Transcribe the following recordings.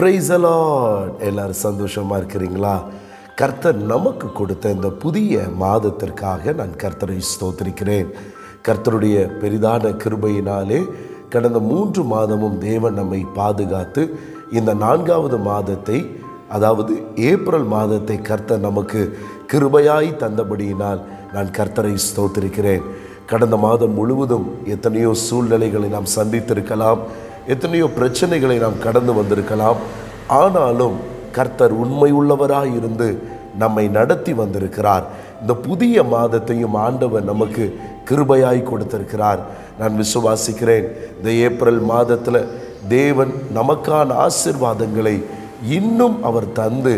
Price allot எல்லாரும் சந்தோஷமாக இருக்கிறீங்களா? கர்த்தர் நமக்கு கொடுத்த இந்த புதிய மாதத்திற்காக நான் கர்த்தரை ஸ்தோத்திருக்கிறேன். கர்த்தருடைய பெரிதான கிருபையினாலே கடந்த மூன்று மாதமும் தேவன் நம்மை பாதுகாத்து இந்த நான்காவது மாதத்தை அதாவது ஏப்ரல் மாதத்தை கர்த்தர் நமக்கு கிருபையாய் தந்தபடியினால் நான் கர்த்தரை ஸ்தோத்திருக்கிறேன். கடந்த மாதம் முழுவதும் எத்தனையோ சூழ்நிலைகளை நாம் சந்தித்திருக்கலாம். எத்தனையோ பிரச்சனைகளை நாம் கடந்து வந்திருக்கலாம். ஆனாலும் கர்த்தர் உண்மை உள்ளவராக இருந்து நம்மை நடத்தி வந்திருக்கிறார். இந்த புதிய மாதத்தையும் ஆண்டவர் நமக்கு கிருபையாய் கொடுத்திருக்கிறார். நான் விசுவாசிக்கிறேன் இந்த ஏப்ரல் மாதத்தில் தேவன் நமக்கான ஆசிர்வாதங்களை இன்னும் அவர் தந்து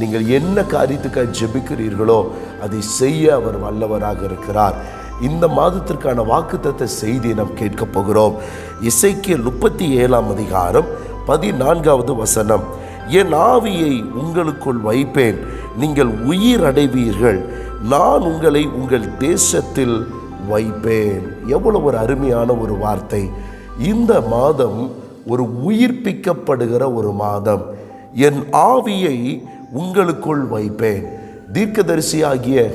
நீங்கள் என்ன காரியத்துக்காக ஜெபிக்கிறீர்களோ அதை செய்ய அவர் வல்லவராக இருக்கிறார். இந்த மாதத்திற்கான வாக்குத்தத்த செய்தியை நாம் கேட்க போகிறோம். இசைக்கு முப்பத்தி ஏழாம் அதிகாரம் பதினான்காவது வசனம். என் ஆவியை உங்களுக்குள் வைப்பேன். நீங்கள் உயிர் அடைவீர்கள். நான் உங்களை உங்கள் தேசத்தில் வைப்பேன். எவ்வளவு ஒரு அருமையான ஒரு வார்த்தை. இந்த மாதம் ஒரு உயிர்ப்பிக்கப்படுகிற ஒரு மாதம். என் ஆவியை உங்களுக்குள் வைப்பேன். தீர்க்கதரிசியாகிய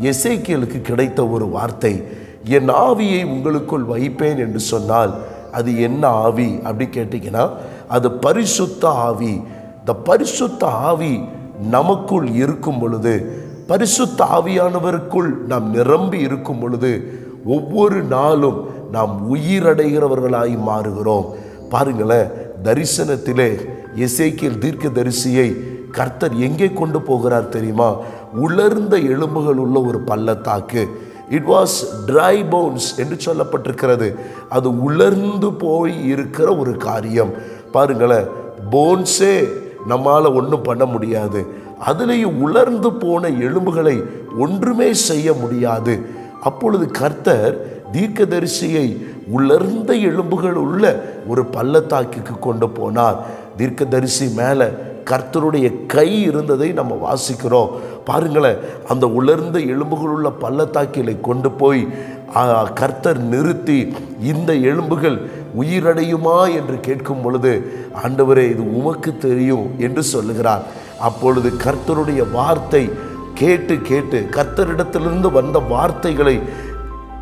எசேக்கியலுக்கு கிடைத்த ஒரு வார்த்தை என் ஆவியை உங்களுக்குள் வைப்பேன் என்று சொன்னால் அது என்ன ஆவி அப்படி கேட்டிங்கன்னா அது பரிசுத்த ஆவி. இந்த பரிசுத்த ஆவி நமக்குள் இருக்கும் பொழுது பரிசுத்த ஆவியானவருக்குள் நாம் நிரம்பி இருக்கும் பொழுது ஒவ்வொரு நாளும் நாம் உயிரடைகிறவர்களாய் மாறுகிறோம். பாருங்களேன் தரிசனத்திலே இசைக்கியல் தீர்க்க தரிசியை கர்த்தர் எங்கே கொண்டு போகிறார் தெரியுமா? உலர்ந்த எலும்புகள் உள்ள ஒரு பள்ளத்தாக்கு. இட் வாஸ் ட்ரை போன்ஸ் என்று சொல்லப்பட்டிருக்கிறது. அது உலர்ந்து போய் இருக்கிற ஒரு காரியம். பாருங்களேன் போன்ஸே நம்மால் ஒன்றும் பண்ண முடியாது. அதுலேயும் உலர்ந்து போன எலும்புகளை ஒன்றுமே செய்ய முடியாது. அப்பொழுது கர்த்தர் தீர்க்கதரிசியை உலர்ந்த எலும்புகள் உள்ள ஒரு பள்ளத்தாக்கிற்கு கொண்டு போனார். தீர்க்கதரிசி மேலே கர்த்தருடைய கை இருந்ததை நம்ம வாசிக்கிறோம். பாருங்களேன் அந்த உலர்ந்த எலும்புகள் உள்ள பள்ளத்தாக்கிலை கொண்டு போய் கர்த்தர் நிறுத்தி இந்த எலும்புகள் உயிரடையுமா என்று கேட்கும் பொழுது ஆண்டவரே இது உமக்கு தெரியும் என்று சொல்லுகிறார். அப்பொழுது கர்த்தருடைய வார்த்தை கேட்டு கேட்டு கர்த்தரிடத்திலிருந்து வந்த வார்த்தைகளை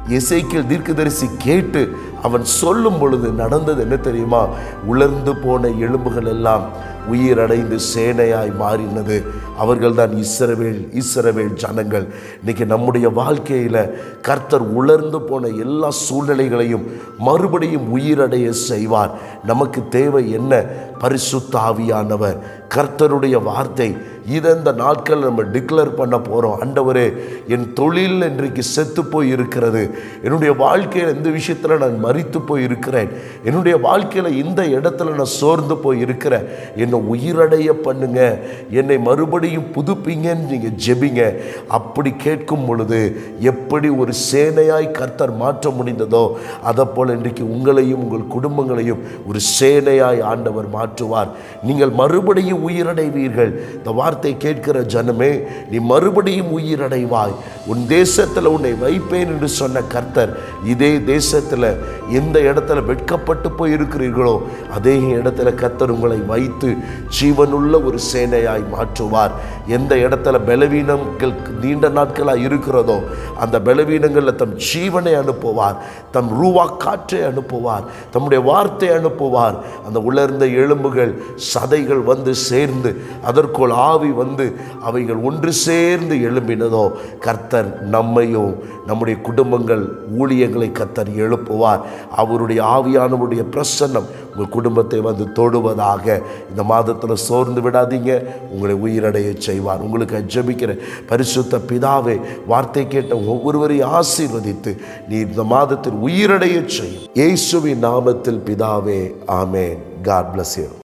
இசைக்கில் தீர்க்கதரிசி கேட்டு அவன் சொல்லும் பொழுது நடந்தது என்ன தெரியுமா? உலர்ந்து போன எலும்புகள் எல்லாம் உயிரடைந்து சேனையாய் மாறினது. அவர்கள் தான் இஸ்ரவேல் இஸ்ரவேல் ஜனங்கள். இன்னைக்கு நம்முடைய வாழ்க்கையில் கர்த்தர் உலர்ந்து போன எல்லா சூழ்நிலைகளையும் மறுபடியும் உயிரடைய செய்வார். நமக்கு தேவை என்ன? பரிசுத்தாவியானவர் கர்த்தருடைய வார்த்தை இதை இந்த நாட்கள் நம்ம டிக்ளேர் பண்ண போகிறோம் அண்டவரே என் தொழில் இன்றைக்கு செத்து போய் இருக்கிறது என்னுடைய வாழ்க்கையில் எந்த விஷயத்தில் நான் மறித்து போய் இருக்கிறேன் என்னுடைய வாழ்க்கையில் இந்த இடத்துல நான் சோர்ந்து போய் இருக்கிறேன் என்னை உயிரடைய பண்ணுங்க. என்னை மறுபடியும் புதுப்பிங்கன்னு நீங்கள் ஜெபிங்க. அப்படி கேட்கும் பொழுது எப்படி ஒரு சேனையாய் கர்த்தர் மாற்ற முடிந்ததோ அதை போல் இன்றைக்கு உங்களையும் உங்கள் குடும்பங்களையும் ஒரு சேனையாய் ஆண்டவர் மாற்றுவார். நீங்கள் மறுபடியும் உயிரடைவீர்கள். இந்த வார்த்தை கேட்கிற ஜனமே நீ மறுபடியும் உயிரடைவாய் உன் தேசத்தில் உன்னை வைப்பேன் என்று சொன்ன கர்த்தர் இதே தேசத்தில் எந்த இடத்துல வெட்கப்பட்டு போய் இருக்கிறீர்களோ அதே இடத்துல கர்த்தர் உங்களை வைத்து ஜீவனுள்ள ஒரு சேனையாய் மாற்றுவார். எந்த இடத்துல பலவீனங்கள் நீண்ட நாட்களாக இருக்கிறதோ அந்த பலவீனங்களில் தம் ஜீவனை அனுப்புவார் தம் ரூவா காற்றை அனுப்புவார் தம்முடைய வார்த்தை அனுப்புவார். அந்த உலர்ந்த எலும்புகள் சதைகள் வந்து சேர்ந்து அதற்குள் ஆவி வந்து அவைகள் ஒன்று சேர்ந்து எழும்பினதோ கர்த்தர் நம்மையும் நம்முடைய குடும்பங்கள் ஊழியங்களை கத்தர் எழுப்புவார். அவருடைய ஆவியானவருடைய பிரசன்னம் உங்கள் குடும்பத்தை வந்து தொடுவதாக. இந்த மாதத்தில் சோர்ந்து விடாதீங்க. உங்களை உயிரடைய செய்வார். உங்களுக்கு ஜபிக்கிற பரிசுத்த பிதாவே வார்த்தை கேட்ட ஒவ்வொருவரையும் ஆசீர்வதித்து நீ இந்த மாதத்தில் உயிரடைய செய்யும். இயேசுவின் நாமத்தில் பிதாவே ஆமேன். God bless you